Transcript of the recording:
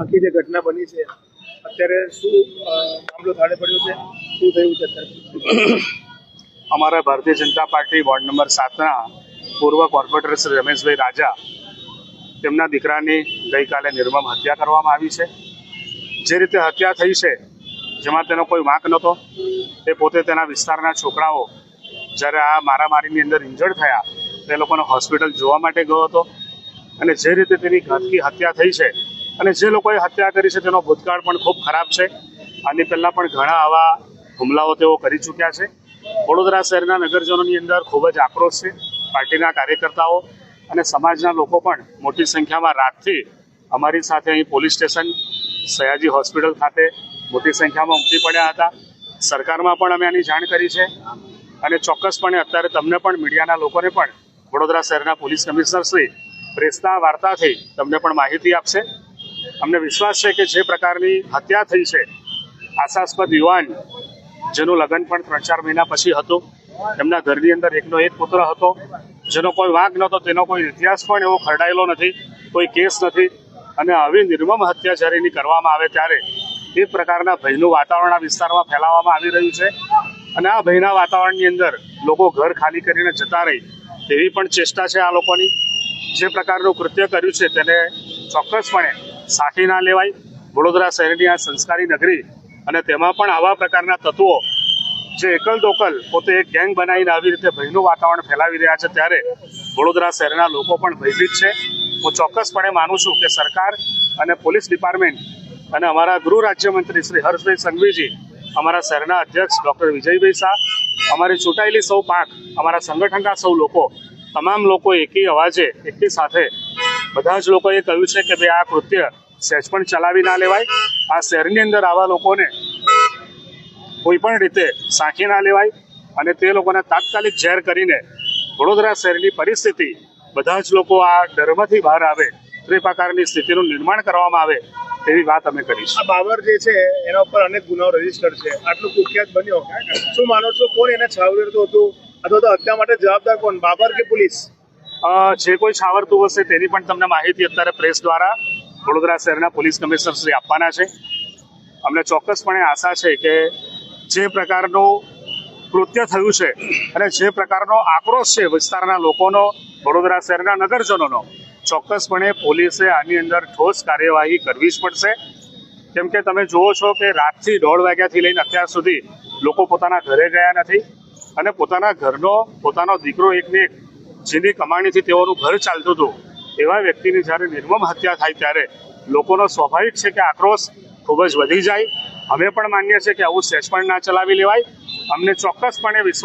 આખી જે ઘટના બની છે, અત્યારે શું મામલો થાળે પડ્યો છે? શું થયું છે અમારા Bharatiya Janata party ward number સાતના પૂર્વ કોર્પોરેટર શ્રી રમેશભાઈ રાજા તેમના દીકરાની ગઈકાલે નિર્મમ હત્યા કરવામાં આવી છે. જે રીતે હત્યા થઈ છે, જેમાં તેનો કોઈ વાંક નહોતો, તે પોતે તેના વિસ્તારના છોકરાઓ જ્યારે આ મારામારીની અંદર ઇન્જર્ડ થયા, તે લોકોને હોસ્પિટલ જોવા માટે ગયો હતો. અને જે રીતે તેની ઘાતકી હત્યા થઈ છે અને જે લોકોએ હત્યા કરી છે તેનો ભૂતકાળ પણ ખૂબ ખરાબ છે. આની પહેલાં પણ ઘણા આવા હુમલાઓ તેઓ કરી ચૂક્યા છે. વડોદરા શહેરના નગરજનોની અંદર ખૂબ જ આક્રોશ છે. પાર્ટીના કાર્યકર્તાઓ અને સમાજના લોકો પણ મોટી સંખ્યામાં રાતથી અમારી સાથે અહીં પોલીસ સ્ટેશન, સયાજી હોસ્પિટલ ખાતે મોટી સંખ્યામાં ઉમટી પડ્યા હતા. સરકારમાં પણ અમે આની જાણ કરી છે. અને ચોક્કસપણે અત્યારે તમને પણ મીડિયાના લોકોને પણ વડોદરા શહેરના પોલીસ કમિશનર શ્રી પ્રેસના વાર્તાથી તમને પણ માહિતી આપશે. અમને વિશ્વાસ છે કે જે પ્રકારની હત્યા થઈ છે, આશાસ્પદ યુવાન, જેનું લગ્ન પણ ત્રણ ચાર મહિના પછી હતું, એમના ઘરની અંદર એકનો એક પુત્ર હતો, જેનો કોઈ વાંક નહોતો, તેનો કોઈ ઇતિહાસ પણ એવો ખરડાયેલો નથી, કોઈ કેસ નથી, અને આવી નિર્મમ હત્યા જ્યારે એની કરવામાં આવે ત્યારે એ પ્રકારના ભયનું વાતાવરણ આ વિસ્તારમાં ફેલાવવામાં આવી રહ્યું છે. અને આ ભયના વાતાવરણની અંદર લોકો ઘર ખાલી કરીને જતા રહી તેવી પણ ચેષ્ટા છે આ લોકોની. જે પ્રકારનું કૃત્ય કર્યું છે તેને ચોક્કસપણે સાખી ના લેવાય. વડોદરા શહેરની આ સંસ્કારી નગરી અને તેમાં પણ આવા પ્રકારના તત્વો જે એકલ દોકલ પોતે એક ગેંગ બનાવીને આવી રીતે ભયનું વાતાવરણ ફેલાવી રહ્યા છે ત્યારે વડોદરા શહેરના લોકો પણ ભયભીત છે. હું ચોક્કસપણે માનું છું કે સરકાર અને પોલીસ ડિપાર્ટમેન્ટ અને અમારા ગૃહ રાજ્યમંત્રી શ્રી હર્ષભાઈ સંઘવીજી, અમારા શહેરના અધ્યક્ષ ડૉક્ટર વિજયભાઈ શાહ, અમારી ચૂંટાયેલી સૌ પાંખ અમારા સંગઠનના સૌ લોકો, તમામ લોકો એકી અવાજે, એકી સાથે બધા જ લોકોએ કહ્યું છે કે ભાઈ આ કૃત્ય સહેજ પણ ચલાવી ના લેવાય. આ શહેરની અંદર આવા લોકોને કોઈ પણ રીતે સાંખી ના લેવાય અને તે લોકોને તાત્કાલિક ઝેર કરીને વડોદરા શહેરની પરિસ્થિતિ બધા જ લોકો આ ડરમાંથી બહાર આવે તે પ્રકારની સ્થિતિનું નિર્માણ કરવામાં આવે તેવી વાત અમે કરી આ બાબર જે છે, એના ઉપર અનેક ગુનાઓ રજિસ્ટર છે. આટલું કુખ્યાત બન્યો. શું માનો છો? કોણ એને છાવરતું હતું? અથવા તો હત્યા માટે જવાબદાર કોણ? બાબર કે પોલીસ? જે કોઈ છાવરતું હશે તેની પણ તમને માહિતી અત્યારે પ્રેસ દ્વારા વડોદરા શહેરના પોલીસ કમિશનર શ્રી આપવાના છે. અમને ચોક્કસપણે આશા છે કે જે પ્રકારનું કૃત્ય થયું છે અને જે પ્રકારનો આક્રોશ છે વિસ્તારના લોકોનો, વડોદરા શહેરના નગરજનોનો, ચોક્કસપણે પોલીસે આની અંદર ઠોસ કાર્યવાહી કરવી જ પડશે. કેમ કે તમે જુઓ છો કે રાતથી દોઢ વાગ્યાથી લઈને અત્યાર સુધી લોકો પોતાના ઘરે ગયા નથી અને પોતાના ઘરનો, પોતાનો દીકરો એકને એક જેની કમાણીથી તેઓનું ઘર ચાલતું હતું. એવા વ્યક્તિની જ્યારે નિર્મમ હત્યા થાય ત્યારે લોકોનો સ્વાભાવિક છે કે આક્રોશ ખૂબ જ વધી જાય. અમે પણ માનીએ છીએ કે આવું સેચ પણ ના ચલાવી લેવાય. અમને ચોક્કસપણે વિશ્વાસ